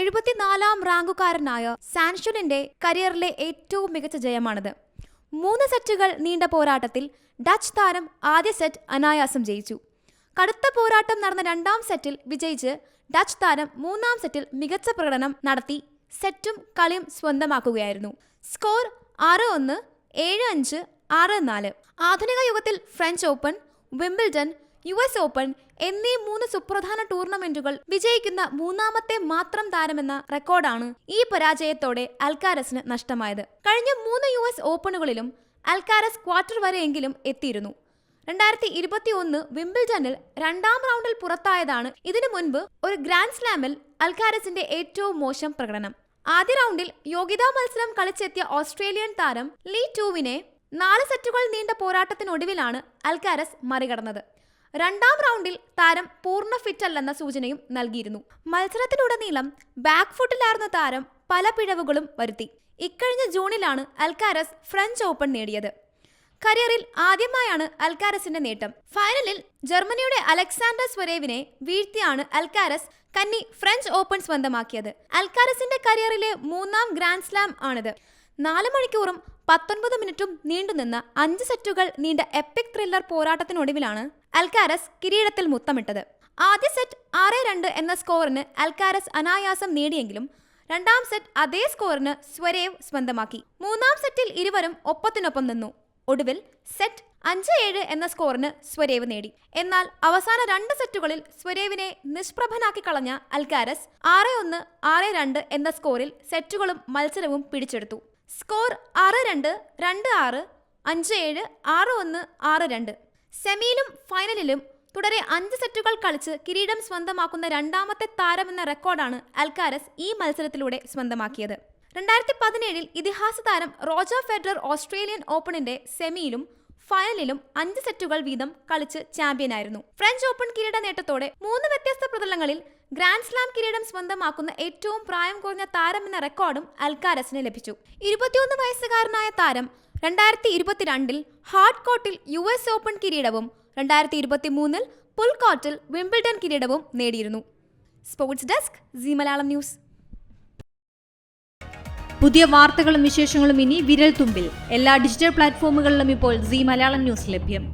എഴുപത്തിനാലാം റാങ്കുകാരനായ സാൻഷുലിന്റെ കരിയറിലെ ഏറ്റവും മികച്ച ജയമാണിത്. മൂന്ന് സെറ്റുകൾ നീണ്ട പോരാട്ടത്തിൽ ഡച്ച് താരം ആദ്യ സെറ്റ് അനായാസം ജയിച്ചു. കടുത്ത പോരാട്ടം നടന്ന രണ്ടാം സെറ്റിൽ വിജയിച്ച് ഡച്ച് താരം മൂന്നാം സെറ്റിൽ മികച്ച പ്രകടനം നടത്തി സെറ്റും കളിയും സ്വന്തമാക്കുകയായിരുന്നു. സ്കോർ ആറ് ഒന്ന് ഏഴ് അഞ്ച് ആറ് നാല്. ആധുനിക യുഗത്തിൽ French Open Wimbledon U S Open എന്നീ മൂന്ന് സുപ്രധാന ടൂർണമെന്റുകൾ വിജയിക്കുന്ന മൂന്നാമത്തെ മാത്രം താരമെന്ന റെക്കോർഡാണ് ഈ പരാജയത്തോടെ അൽക്കാരസിന് നഷ്ടമായത്. കഴിഞ്ഞ മൂന്ന് യു എസ് ഓപ്പണുകളിലും അൽക്കാരസ് ക്വാർട്ടർ വരെയെങ്കിലും എത്തിയിരുന്നു. രണ്ടായിരത്തി ഇരുപത്തി ഒന്ന് വിംബിൾഡണിൽ രണ്ടാം റൗണ്ടിൽ പുറത്തായതാണ് ഇതിനു മുൻപ് ഒരു ഗ്രാൻഡ് സ്ലാമിൽ അൽക്കാരസിന്റെ ഏറ്റവും മോശം പ്രകടനം. ആദ്യ റൗണ്ടിൽ യോഗ്യതാ മത്സരം കളിച്ചെത്തിയ ഓസ്ട്രേലിയൻ താരം ലീ ടൂവിനെ നാല് സെറ്റുകൾ നീണ്ട പോരാട്ടത്തിനൊടുവിലാണ് അൽക്കാരസ് മറികടന്നത്. രണ്ടാം റൗണ്ടിൽ താരം പൂർണ ഫിറ്റ് അല്ലെന്ന സൂചനയും നൽകിയിരുന്നു. മത്സരത്തിലുടനീളം ബാക്ക് ഫുട്ടിലായിരുന്ന താരം പല പിഴവുകളും വരുത്തി. ഇക്കഴിഞ്ഞ ജൂണിലാണ് അൽക്കാരസ് ഫ്രഞ്ച് ഓപ്പൺ നേടിയത്. കരിയറിൽ ആദ്യമായാണ് അൽക്കാരസിന്റെ നേട്ടം. ഫൈനലിൽ ജർമ്മനിയുടെ അലക്സാണ്ടർ സ്വരേവിനെ വീഴ്ത്തിയാണ് അൽക്കാരസ് കന്നി ഫ്രഞ്ച് ഓപ്പൺ സ്വന്തമാക്കിയത്. അൽക്കാരസിന്റെ കരിയറിലെ മൂന്നാം ഗ്രാൻഡ് സ്ലാം ആണിത്. നാല് മണിക്കൂറും പത്തൊൻപത് മിനിറ്റും നീണ്ടുനിന്ന അഞ്ച് സെറ്റുകൾ നീണ്ട എപ്പിക് ത്രില്ലർ പോരാട്ടത്തിനൊടുവിലാണ് അൽക്കാരസ് കിരീടത്തിൽ മുത്തമിട്ടത്. ആദ്യ സെറ്റ് ആറ് രണ്ട് എന്ന സ്കോറിന് അൽക്കാരസ് അനായാസം നേടിയെങ്കിലും രണ്ടാം സെറ്റ് അതേ സ്കോറിന് സ്വരേവ് സ്വന്തമാക്കി. മൂന്നാം സെറ്റിൽ ഇരുവരും ഒപ്പത്തിനൊപ്പം നിന്നു. ഒടുവിൽ സെറ്റ് അഞ്ച് ഏഴ് എന്ന സ്കോറിന് സ്വരേവ് നേടി. എന്നാൽ അവസാന രണ്ട് സെറ്റുകളിൽ സ്വരേവിനെ നിഷ്പ്രഭനാക്കി കളഞ്ഞ അൽക്കാരസ് ആറ് ഒന്ന് ആറ് രണ്ട് എന്ന സ്കോറിൽ സെറ്റുകളും മത്സരവും പിടിച്ചെടുത്തു. സ്കോർ ആറ് രണ്ട് രണ്ട് ആറ് അഞ്ച് ഏഴ് ആറ് ഒന്ന് ആറ് രണ്ട് സെമിയിലും ഫൈനലിലും തുടരെ അഞ്ച് സെറ്റുകൾ കളിച്ച് കിരീടം സ്വന്തമാക്കുന്ന രണ്ടാമത്തെ താരമെന്ന റെക്കോർഡാണ് അൽക്കാരസ് ഈ മത്സരത്തിലൂടെ സ്വന്തമാക്കിയത്. രണ്ടായിരത്തി പതിനേഴിൽ ഇതിഹാസ താരം റോജർ ഫെഡറർ ഓസ്ട്രേലിയൻ ഓപ്പണിന്റെ സെമിയിലും ഫൈനലിലും അഞ്ച് സെറ്റുകൾ വീതം കളിച്ച് ചാമ്പ്യനായിരുന്നു ഫ്രഞ്ച് ഓപ്പൺ കിരീട നേട്ടത്തോടെ മൂന്ന് വ്യത്യസ്ത പ്രതലങ്ങളിൽ ഗ്രാൻഡ് സ്ലാം കിരീടം സ്വന്തമാക്കുന്ന ഏറ്റവും പ്രായം കുറഞ്ഞ താരമെന്ന റെക്കോർഡും അൽക്കാരസിന് ലഭിച്ചു. ഇരുപത്തിയൊന്ന് വയസ്സുകാരനായ താരം രണ്ടായിരത്തി ഇരുപത്തിരണ്ടിൽ ഹാർഡ് കോർട്ടിൽ യു എസ് ഓപ്പൺ കിരീടവും രണ്ടായിരത്തി ഇരുപത്തി മൂന്നിൽ പുൽക്കോട്ടിൽ വിംബിൾഡൺ കിരീടവും നേടിയിരുന്നു. Sports desk C Malayalam news. പുതിയ വാർത്തകളും വിശേഷങ്ങളും ഇനി വിരൽ തുമ്പിൽ എല്ലാ ഡിജിറ്റൽ പ്ലാറ്റ്ഫോമുകളിലും ഇപ്പോൾ സി മലയാളം ന്യൂസ് ലഭ്യം.